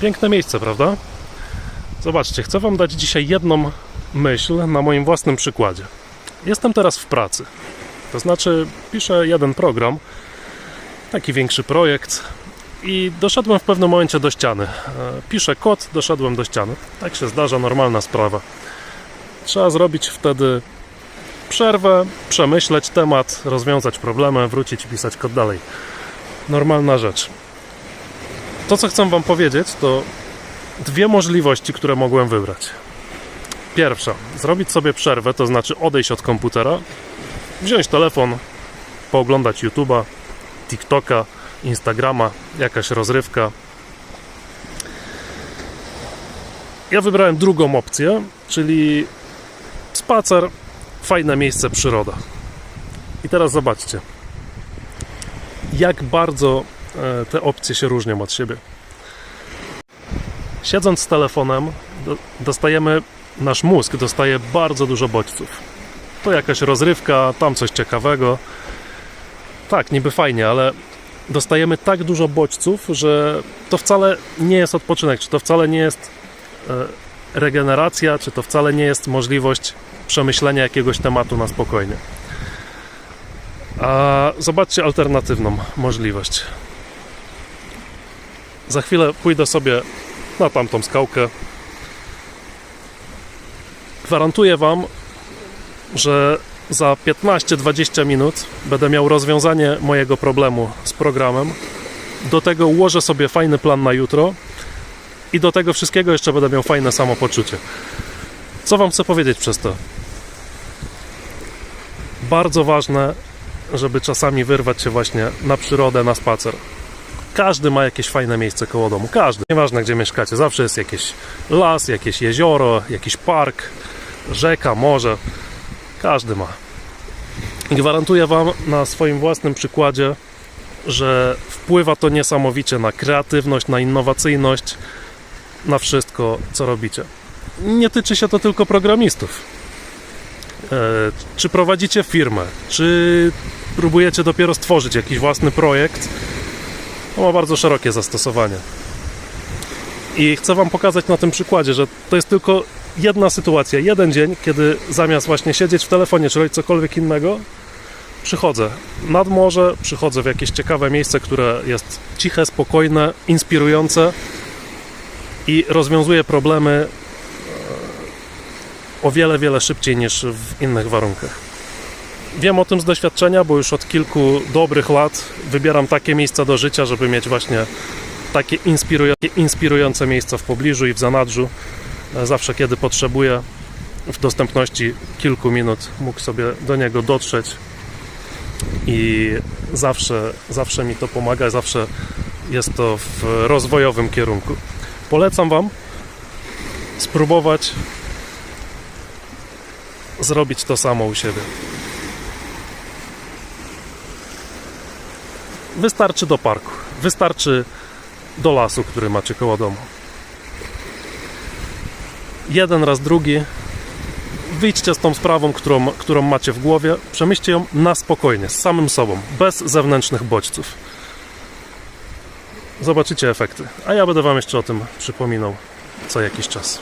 Piękne miejsce, prawda? Zobaczcie, chcę Wam dać dzisiaj jedną myśl na moim własnym przykładzie. Jestem teraz w pracy. To znaczy, piszę jeden program, taki większy projekt, i doszedłem w pewnym momencie do ściany. E, Piszę kod, doszedłem do ściany. Tak się zdarza, normalna sprawa. Trzeba zrobić wtedy przerwę, przemyśleć temat, rozwiązać problemy, wrócić i pisać kod dalej. Normalna rzecz. To, co chcę Wam powiedzieć, to dwie możliwości, które mogłem wybrać. Pierwsza, zrobić sobie przerwę, to znaczy odejść od komputera, wziąć telefon, pooglądać YouTube'a, TikToka, Instagrama, jakaś rozrywka. Ja wybrałem drugą opcję, czyli spacer, fajne miejsce, przyroda. I teraz zobaczcie, jak bardzo te opcje się różnią od siebie. Siedząc z telefonem, do- dostajemy, nasz mózg dostaje bardzo dużo bodźców. To jakaś rozrywka, tam coś ciekawego. Tak, niby fajnie, ale dostajemy tak dużo bodźców, że to wcale nie jest odpoczynek, czy to wcale nie jest e, regeneracja, czy to wcale nie jest możliwość przemyślenia jakiegoś tematu na spokojnie. A zobaczcie alternatywną możliwość. Za chwilę pójdę sobie na tamtą skałkę. Gwarantuję Wam, że za 15-20 minut będę miał rozwiązanie mojego problemu z programem. Do tego ułożę sobie fajny plan na jutro i do tego wszystkiego jeszcze będę miał fajne samopoczucie. Co Wam chcę powiedzieć przez to? Bardzo ważne, żeby czasami wyrwać się właśnie na przyrodę, na spacer. Każdy ma jakieś fajne miejsce koło domu. Każdy. Nieważne gdzie mieszkacie, zawsze jest jakiś las, jakieś jezioro, jakiś park, rzeka, morze. Każdy ma. I gwarantuję Wam na swoim własnym przykładzie, że wpływa to niesamowicie na kreatywność, na innowacyjność, na wszystko, co robicie. Nie tyczy się to tylko programistów. E, czy prowadzicie firmę, czy próbujecie dopiero stworzyć jakiś własny projekt, to ma bardzo szerokie zastosowanie. I chcę Wam pokazać na tym przykładzie, że to jest tylko jedna sytuacja, jeden dzień, kiedy zamiast właśnie siedzieć w telefonie czy robić cokolwiek innego, przychodzę nad morze, przychodzę w jakieś ciekawe miejsce, które jest ciche, spokojne, inspirujące i rozwiązuję problemy e, o wiele, wiele szybciej niż w innych warunkach. Wiem o tym z doświadczenia, bo już od kilku dobrych lat wybieram takie miejsca do życia, żeby mieć właśnie takie inspirują- inspirujące miejsca w pobliżu i w zanadrzu. E, Zawsze, kiedy potrzebuję, w dostępności kilku minut mógł sobie do niego dotrzeć i zawsze, zawsze mi to pomaga, zawsze jest to w rozwojowym kierunku. Polecam Wam spróbować zrobić to samo u siebie. Wystarczy do parku, wystarczy do lasu, który macie koło domu. Jeden raz drugi. Wyjdźcie z tą sprawą, którą, którą macie w głowie, przemyślcie ją na spokojnie, z samym sobą, bez zewnętrznych bodźców. Zobaczycie efekty, a ja będę Wam jeszcze o tym przypominał co jakiś czas.